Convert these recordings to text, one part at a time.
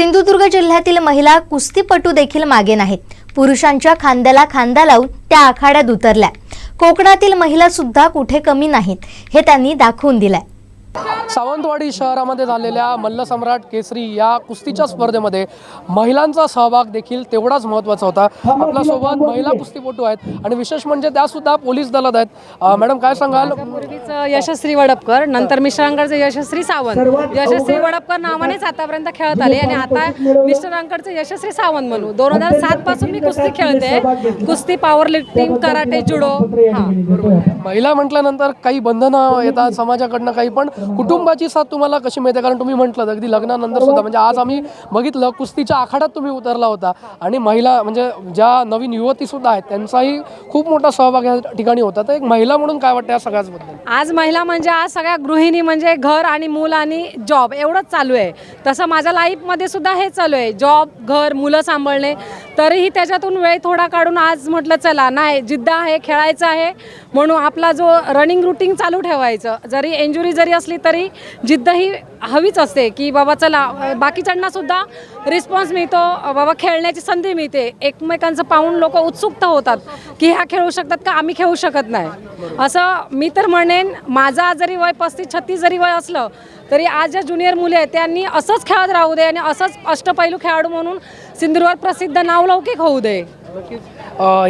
सिंधुदुर्ग जिल्ह्यातील महिला कुस्तीपटू देखील मागे नाहीत. पुरुषांच्या खांद्याला खांदा लावून त्या आखाड्यात उतरल्या. कोकणातील महिला सुद्धा कुठे कमी नाहीत हे त्यांनी दाखवून दिलंय. सावंतवाडी शहरामध्ये झालेल्या मल्लसम्राट केसरी या कुस्तीच्या स्पर्धेमध्ये महिलांचा सहभाग देखील तेवढाच महत्त्वाचा होता. आपल्यासोबत महिला कुस्तीपटू आहेत आणि विशेष म्हणजे त्या सुद्धा पोलीस दलात आहेत. मॅडम काय सांगाल? पूर्वीचं यशस्वी वडपकर नंतर मिस्टरांकडचं यशस्वी सावंत. यशस्वी वडपकर नावानेच आतापर्यंत खेळत आले आणि आता मिस्टरांकडचं यशस्वी सावंत म्हणू. दोन हजार सात पासून मी कुस्ती खेळते. कुस्ती पॉवर लिफ्टिंग कराटे जुडो हा महिला म्हटल्यानंतर काही बंधनं येतात समाजाकडनं काही पण कुटुंबाची साथ तुम्हाला कशी मिळते? कारण तुम्ही म्हटलं अगदी लग्नानंतर सुद्धा. म्हणजे आज आम्ही बघितलं कुस्तीच्या आखाड्यात तुम्ही उतरला होता. आणि महिला म्हणजे ज्या नवीन युवती सुद्धा आहेत त्यांचाही खूप मोठा सहभाग या ठिकाणी होता. तर एक महिला म्हणून काय वाटतं या सगळ्याचबद्दल? आज महिला म्हणजे आज सगळ्या गृहिणी म्हणजे घर आणि मूल आणि जॉब एवढंच चालू आहे. तसं माझ्या लाईफमध्ये सुद्धा हे चालू आहे. जॉब घर मुलं सांभाळणे. तरीही त्याच्यातून वेळ थोडा काढून आज म्हटलं चला नाही जिद्द आहे खेळायचं आहे. म्हणून आपला जो रनिंग रुटीन चालू ठेवायचं जरी इंजुरी जरी असली तरी जिद्द ही हवीच असते की बाबा चला बाकीच्यांना सुद्धा रिस्पॉन्स मिळतो बाबा खेळण्याची संधी मिळते. एकमेकांचं पाहून लोक उत्सुकता होतात की ह्या खेळू शकतात का आम्ही खेळू शकत नाही. असं मी तर म्हणेन माझा जरी वय पस्तीस छत्तीस जरी वय असलं तरी आज ज्या ज्युनियर मुले आहेत त्यांनी असंच खेळत राहू दे आणि असंच अष्टपैलू खेळाडू म्हणून सिंधुदुर्गात प्रसिद्ध नावलौकिक होऊ दे.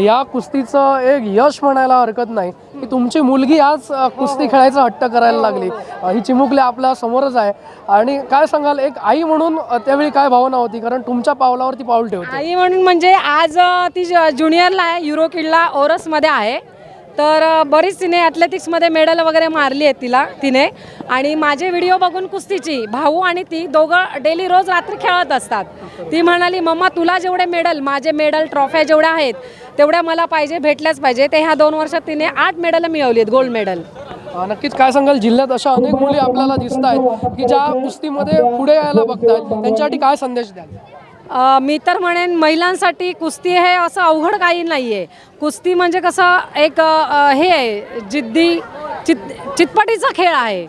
या कुस्तीचं एक यश म्हणायला हरकत नाही. की तुमची मुलगी आज कुस्ती खेळायचा हट्ट करायला लागली. ही चिमुकली आपल्या समोरच आहे. आणि काय सांगाल एक आई म्हणून त्यावेळी काय भावना होती? कारण तुमच्या पावलावरती पाऊल ठेवते. आई म्हणून म्हणजे आज अ, ती ज- ज्युनियरला आहे युरो किडला ओरसमध्ये आहे. तर बरीच तिने ॲथलेटिक्समध्ये मेडल वगैरे मारली आहेत तिला तिने. आणि माझे व्हिडिओ बघून कुस्तीची भाऊ आणि ती दोघं डेली रोज रात्री खेळत असतात. ती म्हणाली मम्मा तुला जेवढे मेडल माझे मेडल ट्रॉफ्या जेवढ्या आहेत तेवढ्या मला पाहिजे भेटल्याच पाहिजे. ते ह्या दोन वर्षात तिने आठ मेडल मिळवली आहेत गोल्ड मेडल नक्कीच काय सांगाल जिल्ह्यात अशा अनेक मुली आपल्याला दिसत आहेत की ज्या कुस्तीमध्ये पुढे यायला बघतात त्यांच्यासाठी काय संदेश द्याल? मी तर म्हणेन महिलांसाठी कुस्ती हे असं अवघड काही नाही आहे कुस्ती म्हणजे कसं एक हे आहे जिद्दी चित चितपटीचा खेळ आहे.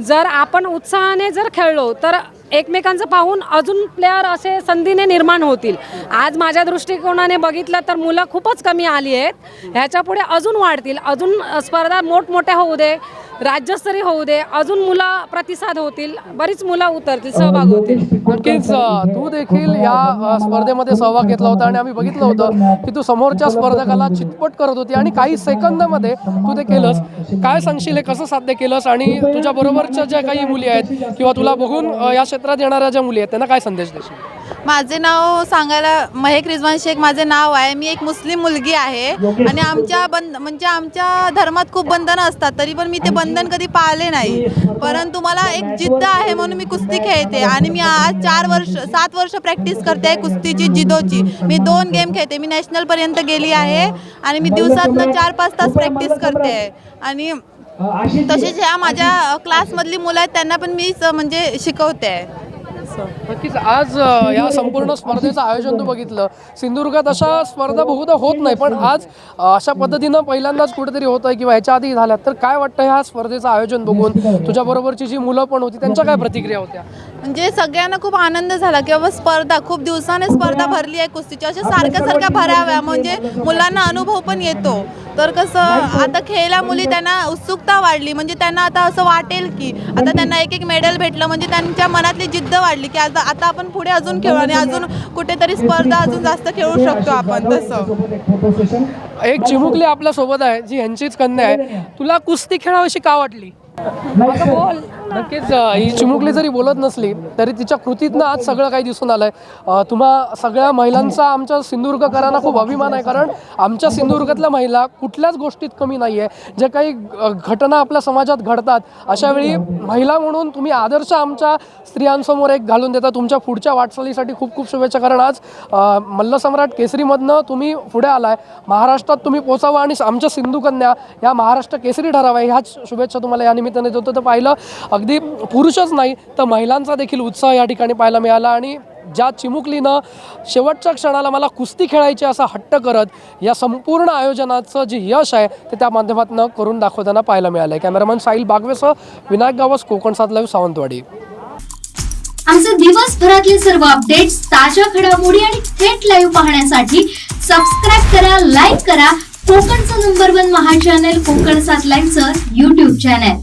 जर आपण उत्साहाने जर खेळलो तर एकमेकांचं पाहून अजून प्लेयर असे संधीने निर्माण होतील. आज माझ्या दृष्टिकोनाने बघितलं तर मुलं खूपच कमी आली आहेत. ह्याच्यापुढे अजून वाढतील. अजून स्पर्धा मोठमोठ्या होऊ दे. राज्यस्तरीय होऊ दे अजून मुलं प्रतिसाद होतील बरीच मुलं उतरतील सहभाग होतील. नक्कीच तू देखील या स्पर्धेमध्ये सहभाग घेतला होता आणि आम्ही बघितलं होतं की तू समोरच्या स्पर्धकाला चितपट करत होती आणि काही सेकंदामध्ये तू ते केलंस. काय सांगशील हे कसं साध्य केलंस आणि तुझ्या बरोबरच्या ज्या काही मुली आहेत किंवा तुला बघून या क्षेत्रात येणाऱ्या ज्या मुली आहेत त्यांना काय संदेश देशील? माझे नाव सांगायला महक रिजवान शेख माझे नाव आहे. मी एक मुस्लिम मुलगी आहे. आणि आमच्या बंद म्हणजे आमच्या धर्मात खूप बंधनं असतात. तरी पण मी ते बंधन कधी पाळले नाही. परंतु मला एक जिद्द आहे म्हणून मी कुस्ती खेळते. आणि मी आज चार वर्ष सात वर्ष प्रॅक्टिस करते आहे कुस्तीची जिदोची. मी दोन गेम खेळते. मी नॅशनलपर्यंत गेली आहे. आणि मी दिवसातनं चार पाच तास प्रॅक्टिस करते आहे. आणि तसेच ह्या माझ्या क्लासमधली मुलं आहेत. त्यांना पण मी म्हणजे शिकवते आहे. नक्कीच आज अ, या संपूर्ण स्पर्धेचं आयोजन तू बघितलं. सिंधुदुर्गात अशा स्पर्धा बहुधा होत नाही पण आज अ, अशा पद्धतीनं पहिल्यांदाच कुठेतरी होत आहे किंवा ह्याच्या आधी झाल्यात. तर काय वाटतं ह्या स्पर्धेचं आयोजन बघून? तुझ्या बरोबरची जी मुलं पण होती त्यांच्या काय प्रतिक्रिया होत्या? म्हणजे सगळ्यांना खूप आनंद झाला की बाबा स्पर्धा खूप दिवसाने स्पर्धा भरली आहे कुस्तीची. अशा सारख्या सारख्या भराव्या. म्हणजे मुलांना अनुभव पण येतो. तर कसं आता खेळल्या मुली त्यांना उत्सुकता वाढली. म्हणजे त्यांना आता असं वाटेल की आता त्यांना एक एक मेडल भेटलं. म्हणजे त्यांच्या मनातली जिद्द वाढली की आता आता आपण पुढे अजून खेळू आणि अजून कुठेतरी स्पर्धा अजून जास्त खेळू शकतो आपण. तसं. एक चिमुकली आपल्यासोबत आहे जी यांचीच कन्या आहे. तुला कुस्ती खेळाविषयी का वाटली? बोल. नक्कीच ही चिमुकली जरी बोलत नसली तरी तिच्या कृतीतनं आज सगळं काही दिसून आलंय. आहे तुम्हा सगळ्या महिलांचा आमच्या सिंधुदुर्गकरांना खूप अभिमान आहे कारण आमच्या सिंधुदुर्गातल्या महिला कुठल्याच गोष्टीत कमी नाही आहे जे काही घटना आपल्या समाजात घडतात अशा वेळी महिला म्हणून तुम्ही आदर्श आमच्या स्त्रियांसमोर एक घालून देता. तुमच्या पुढच्या वाटचालीसाठी खूप खूप शुभेच्छा कारण आज मल्लसम्राट केसरीमधनं तुम्ही पुढे आलाय. महाराष्ट्रात तुम्ही पोचावं आणि आमच्या सिंधुकन्या या महाराष्ट्र केसरी ठरावा ह्याच शुभेच्छा तुम्हाला या निमित्ताने देतो. तर पाहिलं अगदी पुरुषच नाही तर महिलांचा देखील उत्साह या ठिकाणी पाहायला मिळाला. आणि ज्या चिमुकलीनं शेवटच्या क्षणाला मला कुस्ती खेळायची असा हट्ट करत या संपूर्ण आयोजनाचं जे यश आहे ते त्या माध्यमातून करून दाखवताना पाहायला मिळालं आहे कॅमेरामन साहिल बागवेसह विनायक गावस कोकण सात लाईव्ह सावंतवाडी. आमचे दिवसभरातले सर्व अपडेट्स ताज्या घडामोडी आणि थेट लाईव्ह पाहण्यासाठी सबस्क्राईब करा लाईक करा. कोकणचं नंबर वन महा चॅनल कोकण सात लाईव्हचं युट्यूब चॅनल